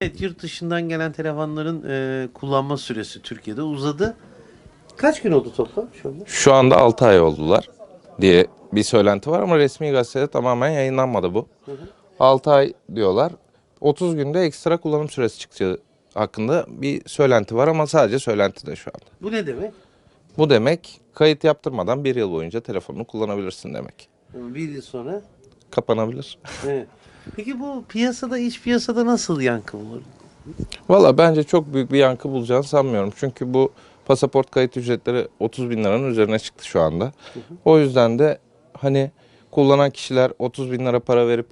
Evet, yurt dışından gelen telefonların e, kullanma süresi Türkiye'de uzadı. Kaç gün oldu toplam şu anda? Şu anda 6 ay oldular diye bir söylenti var ama resmi gazetede tamamen yayınlanmadı bu. 6 ay diyorlar. 30 günde ekstra kullanım süresi çıkacağı hakkında bir söylenti var ama sadece söylenti de şu anda. Bu ne demek? Bu demek kayıt yaptırmadan bir yıl boyunca telefonunu kullanabilirsin demek. Bir yıl sonra. Kapanabilir. Evet. Peki bu piyasada, iç piyasada nasıl yankı bulur? Valla bence çok büyük bir yankı bulacağını sanmıyorum. Çünkü bu pasaport kayıt ücretleri 30 bin liranın üzerine çıktı şu anda. O yüzden de hani kullanan kişiler 30 bin lira para verip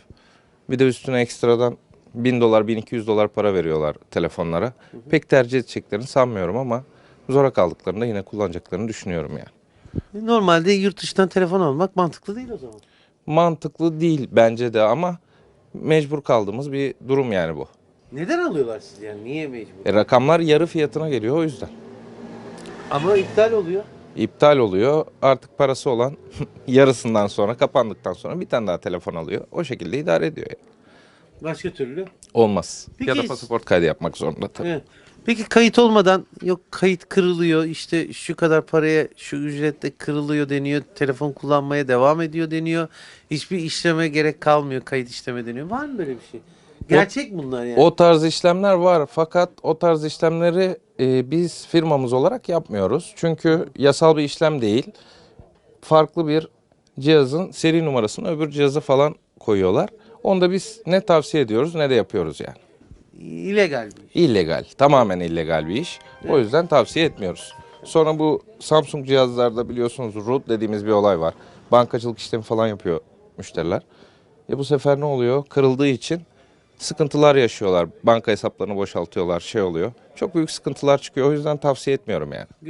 bir de üstüne ekstradan 1000 dolar 1200 dolar para veriyorlar telefonlara. Pek tercih edeceklerini sanmıyorum ama zora kaldıklarında yine kullanacaklarını düşünüyorum yani. Normalde yurt dışından telefon almak mantıklı değil o zaman. Mantıklı değil bence de ama mecbur kaldığımız bir durum yani bu. Neden alıyorlar siz yani? Niye mecbur? E, rakamlar yarı fiyatına geliyor o yüzden. Ama iptal oluyor. iptal oluyor. Artık parası olan yarısından sonra kapandıktan sonra bir tane daha telefon alıyor. O şekilde idare ediyor. yani. Başka türlü. Olmaz. Peki- Ya da pasaport kaydı yapmak zorunda tabii. Evet. Peki kayıt olmadan yok kayıt kırılıyor işte şu kadar paraya şu ücretle kırılıyor deniyor. Telefon kullanmaya devam ediyor deniyor. Hiçbir işleme gerek kalmıyor kayıt işleme deniyor. Var mı böyle bir şey? Gerçek bunlar yani. O tarz işlemler var fakat o tarz işlemleri e, biz firmamız olarak yapmıyoruz. Çünkü yasal bir işlem değil. Farklı bir cihazın seri numarasını öbür cihaza falan koyuyorlar. Onu da biz ne tavsiye ediyoruz ne de yapıyoruz yani. İllegal bir iş. İllegal. Tamamen illegal bir iş. O yüzden tavsiye etmiyoruz. Sonra bu Samsung cihazlarda biliyorsunuz root dediğimiz bir olay var. Bankacılık işlemi falan yapıyor müşteriler. E bu sefer ne oluyor? Kırıldığı için sıkıntılar yaşıyorlar. Banka hesaplarını boşaltıyorlar, şey oluyor. Çok büyük sıkıntılar çıkıyor. O yüzden tavsiye etmiyorum yani.